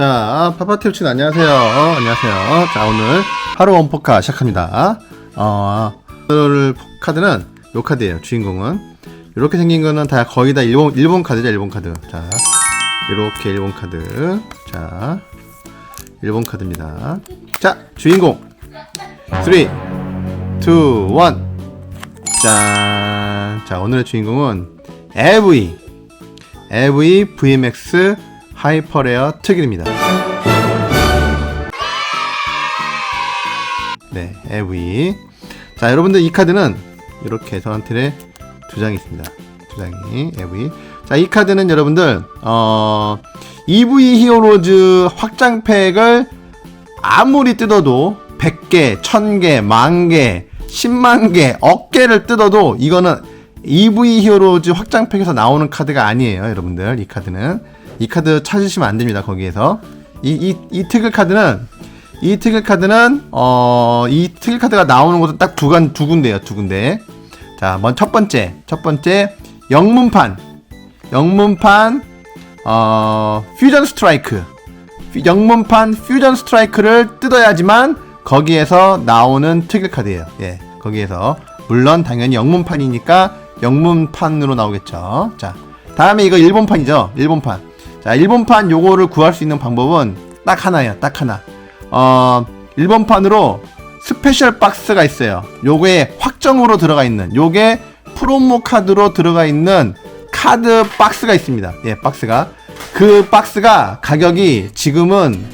자, 파파티우친 안녕하세요. 어, 안녕하세요. 자, 오늘 하루 원포카 시작합니다. 어, 오늘 카드는 요 카드예요. 주인공은 이렇게 생긴 거는 다 거의 다 일본 일본 카드죠, 일본 카드. 자, 이렇게 일본 카드. 자, 일본 카드입니다. 자, 주인공 3 2 1 짠. 자, 오늘의 주인공은 EV EV VMX 하이퍼레어 특일입니다. 네, EV. 자, 여러분들 이 카드는 이렇게 저한테 두 장이 있습니다. 두 장이 EV. 자, 이 카드는 여러분들 어 EV 히어로즈 확장팩을 아무리 뜯어도 100개, 1000개, 만개, 10만 개, 억 개를 뜯어도 이거는 EV 히어로즈 확장팩에서 나오는 카드가 아니에요, 여러분들. 이 카드는 이 카드 찾으시면 안 됩니다. 거기에서 이 이 이 특일 카드는 이 특일 카드는 어 이 특일 카드가 나오는 곳은 딱 두간두 군데예요, 두 군데. 자, 먼저 첫 번째, 첫 번째 영문판, 영문판 어 퓨전 스트라이크, 퓨- 영문판 퓨전 스트라이크를 뜯어야지만 거기에서 나오는 특일 카드예요. 예, 거기에서 물론 당연히 영문판이니까 영문판으로 나오겠죠. 자, 다음에 이거 일본판이죠. 일본판. 자, 일본판 요거를 구할 수 있는 방법은 딱 하나예요. 딱 하나. 어, 일본판으로 스페셜 박스가 있어요. 요게 확정으로 들어가 있는, 요게 프로모 카드로 들어가 있는 카드 박스가 있습니다. 예, 박스가. 그 박스가 가격이 지금은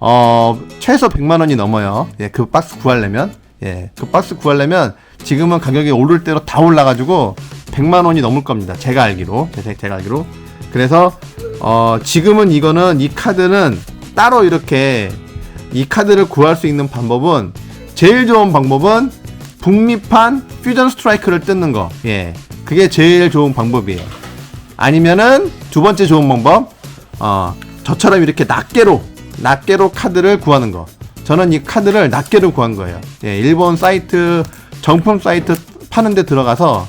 어, 최소 100만 원이 넘어요. 예, 그 박스 구하려면. 예, 그 박스 구하려면 지금은 가격이 오를 대로 다 올라가지고 100만 원이 넘을 겁니다. 제가 알기로. 제- 제가 알기로. 그래서, 어, 지금은 이거는 이 카드는 따로 이렇게 이 카드를 구할 수 있는 방법은 제일 좋은 방법은 북미판 퓨전 스트라이크를 뜯는 거. 예. 그게 제일 좋은 방법이에요. 아니면은 두 번째 좋은 방법, 어, 저처럼 이렇게 낱개로, 낱개로 카드를 구하는 거. 저는 이 카드를 낱개로 구한 거예요. 예, 일본 사이트, 정품 사이트 파는 데 들어가서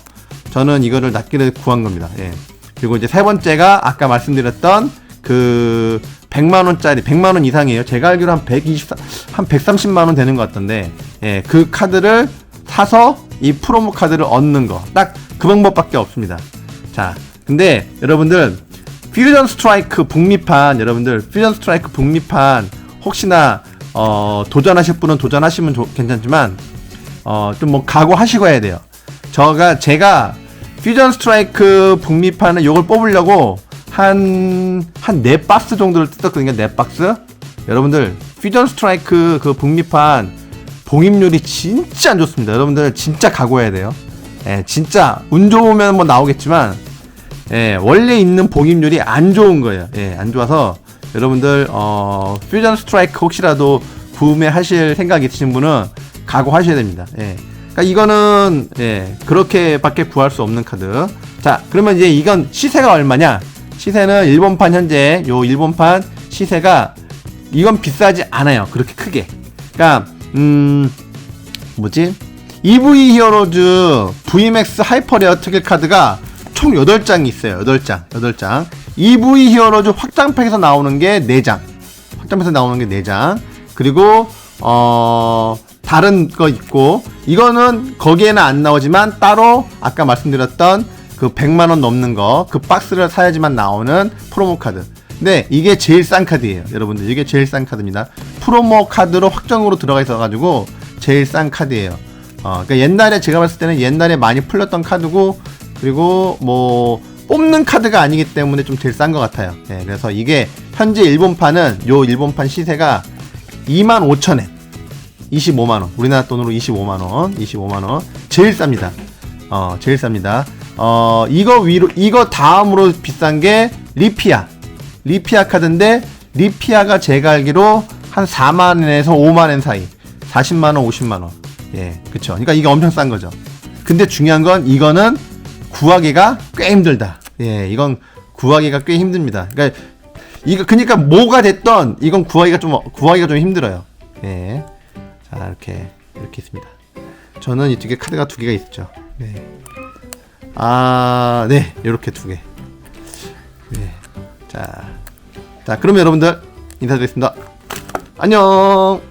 저는 이거를 낱개로 구한 겁니다. 예. 그리고 이제 세 번째가 아까 말씀드렸던 그 100만 원짜리, 100만 원 이상이에요. 제가 알기로 한 120, 한 130만 원 되는 것 같던데, 예, 그 카드를 사서 이 프로모 카드를 얻는 거. 딱 그 방법밖에 없습니다. 자, 근데 여러분들 퓨전 스트라이크 북미판 여러분들 퓨전 스트라이크 북미판 혹시나 어, 도전하실 분은 도전하시면 좋- 괜찮지만 어, 좀 뭐 각오하시고 해야 돼요. 저가 제가 퓨전 스트라이크 북미판은 요걸 뽑으려고 한 한 네 박스 정도를 뜯었거든요. 네 박스. 여러분들 퓨전 스트라이크 그 북미판 봉입률이 진짜 안 좋습니다. 여러분들 진짜 각오해야 돼요. 예, 진짜 운 좋으면 뭐 나오겠지만 예, 원래 있는 봉입률이 안 좋은 거예요. 예, 안 좋아서 여러분들 어, 퓨전 스트라이크 혹시라도 구매하실 생각 있으신 분은 각오하셔야 됩니다. 예. 그러니까 이거는 예, 그렇게밖에 구할 수 없는 카드. 자, 그러면 이제 이건 시세가 얼마냐? 시세는 일본판 현재 요 일본판 시세가 이건 비싸지 않아요. 그렇게 크게. 그러니까 음 뭐지? EV 히어로즈 VMAX 하이퍼레어 특일 카드가 총 8장이 있어요. 8장. 8장. EV 히어로즈 확장팩에서 나오는 게 4장. 확장팩에서 나오는 게 4장. 그리고 어 다른 거 있고 이거는 거기에는 안 나오지만 따로 아까 말씀드렸던 그 100만 원 넘는 거 그 박스를 사야지만 나오는 프로모 카드. 근데 이게 제일 싼 카드예요. 여러분들 이게 제일 싼 카드입니다. 프로모 카드로 확정으로 들어가 있어 가지고 제일 싼 카드예요. 어, 그러니까 옛날에 제가 봤을 때는 옛날에 많이 풀렸던 카드고 그리고 뭐 뽑는 카드가 아니기 때문에 좀 제일 싼 것 같아요. 예, 그래서 이게 현재 일본판은 요 일본판 시세가 25,000엔 25만원. 우리나라 돈으로 25만원 25만원. 제일 쌉니다. 어 제일 쌉니다. 어 이거 위로 이거 다음으로 비싼 게 리피아. 리피아 카드인데 리피아가 제가 알기로 한 4만원에서 5만원 사이. 40만원 50만원. 예 그쵸. 그러니까 이게 엄청 싼 거죠. 근데 중요한 건 이거는 구하기가 꽤 힘들다. 예 이건 구하기가 꽤 힘듭니다. 그러니까 이거 그러니까 뭐가 됐던 이건 구하기가 좀 구하기가 좀 힘들어요. 예. 자 이렇게 이렇게 있습니다. 저는 이쪽에 카드가 두 개가 있죠. 네. 아, 네, 이렇게 두 개. 네. 자, 자 그러면 여러분들 인사드리겠습니다. 안녕!